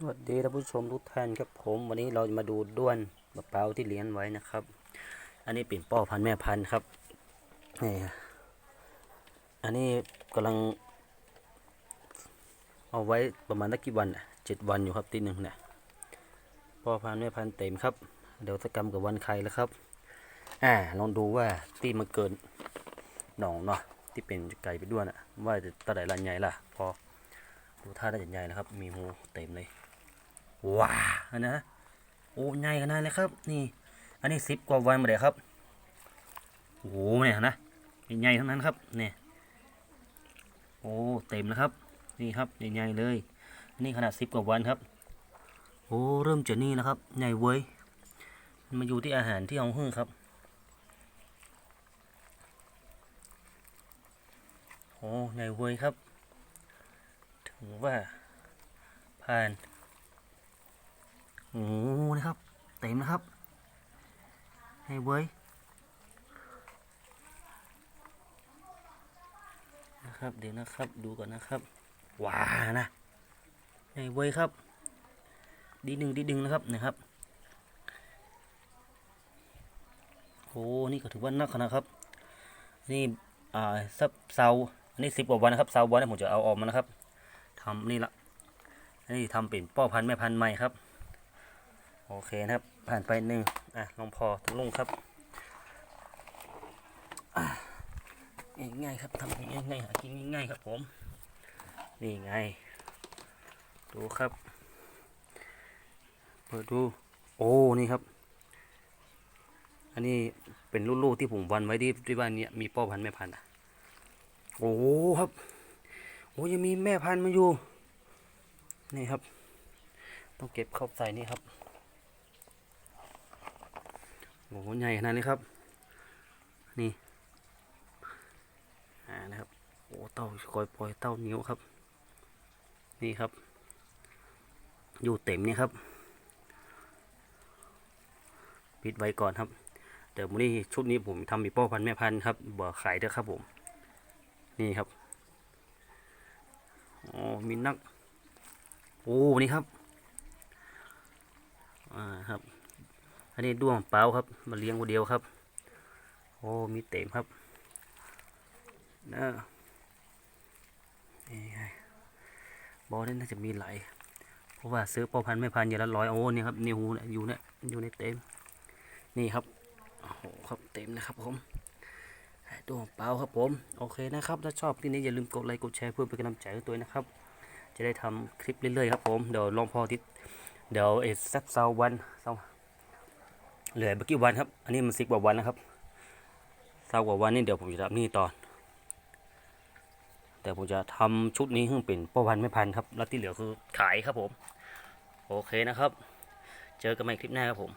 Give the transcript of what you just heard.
สวัสดีท่านผู้ชมทุกท่านครับผมวันนี้เราจะมาดูด้วนมะพร้าวที่เลี้ยงไว้นะครับ อันนี้เป็นพ่อพันธุ์แม่พันธุ์ครับนี่อันนี้กำลัง เอาไว้ประมาณสักกี่วันอะเจ็ดวันอยู่ครับตีหนึ่งเนี่ยพ่อพันธุ์แม่พันธุ์เต็มครับ เดี๋ยวสกรรมกับวันไข่แล้วครับ อ่าลองดูว่าตีมันเกินหนองเนาะที่เป็นไก่ไปด้วนอะว่าจะตะไดลันใหญ่ล่ะพอ ท่าได้ใหญ่ๆนะครับ มีหูเต็มเลยว้าอันนะโอ้ใหญ่ขนาดเลยครับ นี่ อันนี้สิบกว่าวันมาเดี๋ยวครับโอ้โหเนี่ยนะใหญ่ทั้งนั้นครับเนี่ยโอ้เต็มแล้วครับ นี่ครับใหญ่ๆเลยนนี้ขนาดสิบกว่าวันครับ โอ้เริ่มจะนี่แล้วครับใหญ่เว้ยมันมาอยู่ที่อาหารที่เอาหึ่งครับโอ้ใหญ่เว้ยครับ ว่าผ่านโอ้นะครับ เต็มนะครับ ให้เว้ยนะครับ เดี๋ยวนะครับ ดูก่อนนะครับว้านะให้เว้ยครับ ดีหนึ่งดีดึงนะครับนะครับโอ้นี่ก็ถือว่านักนะครับ นี่อ่าซับเซาอันนี้สิบกว่าวันนะครับเซาวันนี้ผมจะเอาออกมานะครับ ทำนี่ละอันนี้ทำเป็นพ่อพันธุ์แม่พันธุ์ใหม่ครับ โอเคนะครับ ผ่านไปหนึ่งอะลองพอทุกลุงครับง่ายๆครับทำง่ายๆหากินง่ายๆครับผม นี่ไง ดูครับ เปิดดู โอ้ นี่ครับ อันนี้เป็นลูกๆที่ผมวันไว้ที่ที่บ้านเนี้ยมีพ่อพันธุ์แม่พันธุ์อะ โอ้ครับ โอ้ยังมีแม่พันธุ์มาอยู่ นี่ครับ ต้องเก็บเข้าใส่นี่ครับโอ้โหใหญ่ขนาดนี้ครับ นี่อ่านะครับโอ้เต้าคอยปล่อยเต้านิ้วครับ นี่ครับ อยู่เต็มเนี่ยครับ ปิดไว้ก่อนครับเดี๋ยววันนี้ชุดนี้ผมทำมีพ่อพันแม่พันครับบ่อขายเด้อครับผม นี่ครับ อ๋อมีนัก โอ้นี่ครับ อ่าครับ อันนี้ด้วงเปล่าครับ มาเลี้ยงคนเดียวครับ โอ้มีเต็มครับนะนี่ไงบอลนี่น่าจะมีหลายเพราะว่าซื้อพอพันไม่พันอย่างละร้อยโอ้นี่ครับนิ้วเนี่ยอยู่เนี่ยอยู่ในเต็ม นี่ครับโอ้โหครับเต็มนะครับผม ด้วเปล่าครับผม โอเคนะครับถ้าชอบที่นี้อย่าลืมกดไลค์กดแชร์เพื่อเป็นกำลังใจให้ตัวนะครับ จะได้ทำคลิปเรื่อยๆครับผมเดี๋ยวลองพอทิศเดี๋ยวเอสสักเสาวันเสาเหลือเมื่อกี้วันครับ อันนี้มันสิบกว่าวันนะครับเศร้ากว่าวันนี่เดี๋ยวผมจะทำนี่ต่อแต่ผมจะทำชุดนี้ให้เป็นป้อพันไม่พันครับ แล้วที่เหลือคือขายครับผม โอเคนะครับ เจอกันใหม่คลิปหน้าครับผม